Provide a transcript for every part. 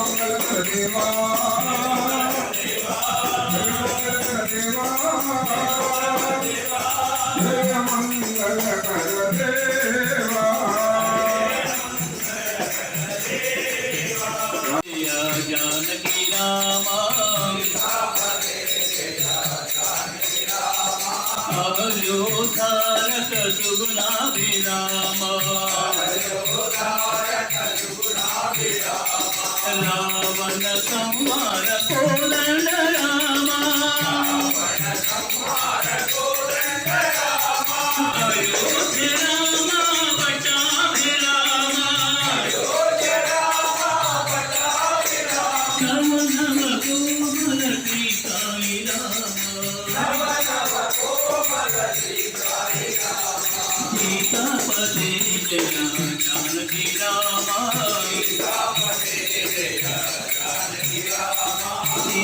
మంగళ దేవా జయ మంగళ దేవా రావణ సంహార రామ రామ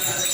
जानकी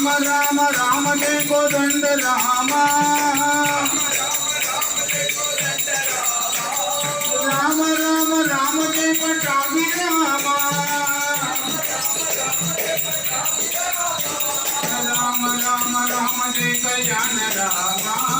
राम राम राम के को दंड रामा। राम राम राम के पटावी रामा। राम राम राम के कल्याण रामा।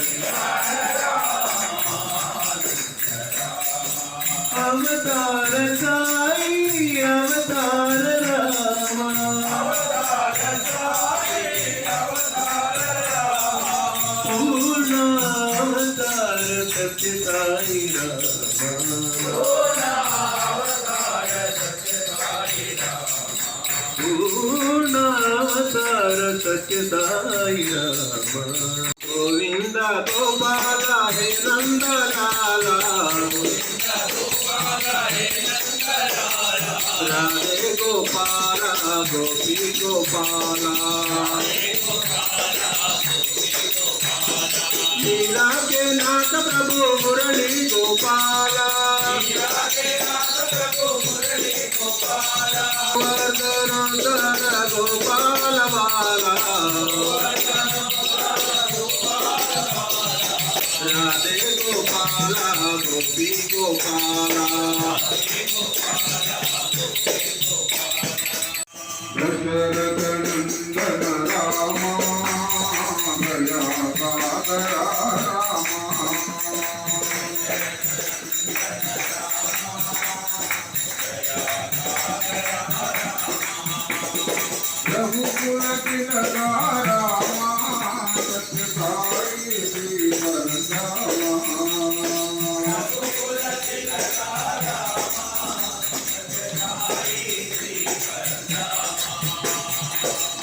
अवतार साई अवतार रामा. पूर्ण अवतार सत्य साई रामा. पूर्ण अवतार सत्य साई रामा. गोविंदा गोपाल राधे गोपाल गोपी गोपाल लीला के नाथ प्रभु मुरली गोपाल वर्धन गोपाल बाला রাধে গোপালা গোপী গোপালা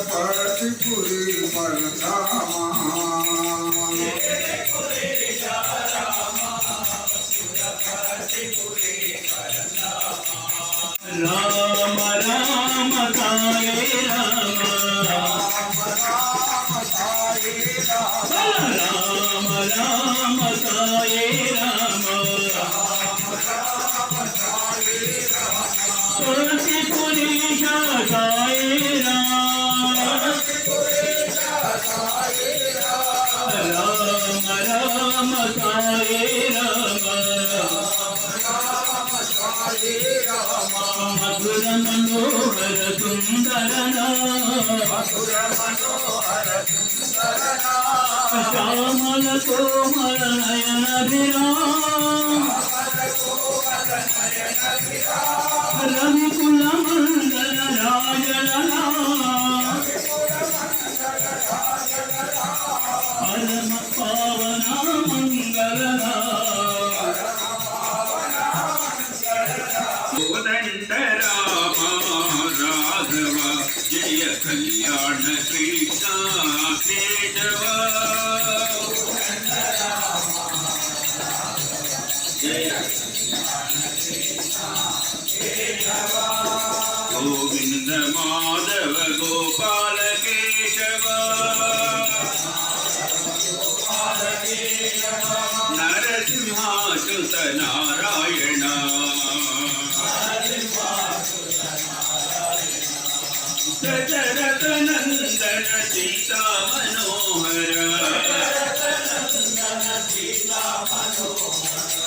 పుట్టపర్తి పురి బలరామ రామ రామ సాయే రామ రామ రామ సాయే రామ తులసి పురీష మధుర మనోహర సుందర శ్యామల కోమల నయనభిరామ రవికుల మంగళ రాజలలా పరమ పావన మంగళనా గోవింద మాధవ గోపాల కేశవ. నరసింహాచ్యుత నారాయణ. దశరథ నందన సీతా మనోహర. దానవ సంహార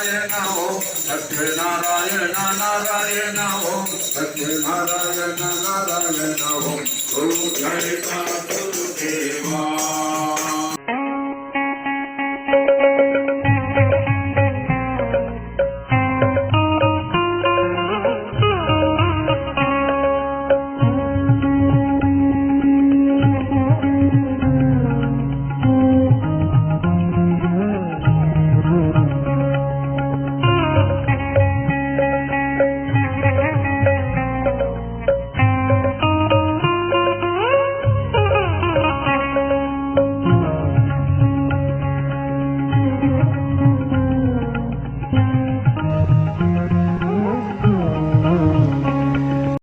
Narayana Om Lakshmi Narayana Narayana Om Lakshmi Narayana Narayana Om. Guru Jai Guru Deva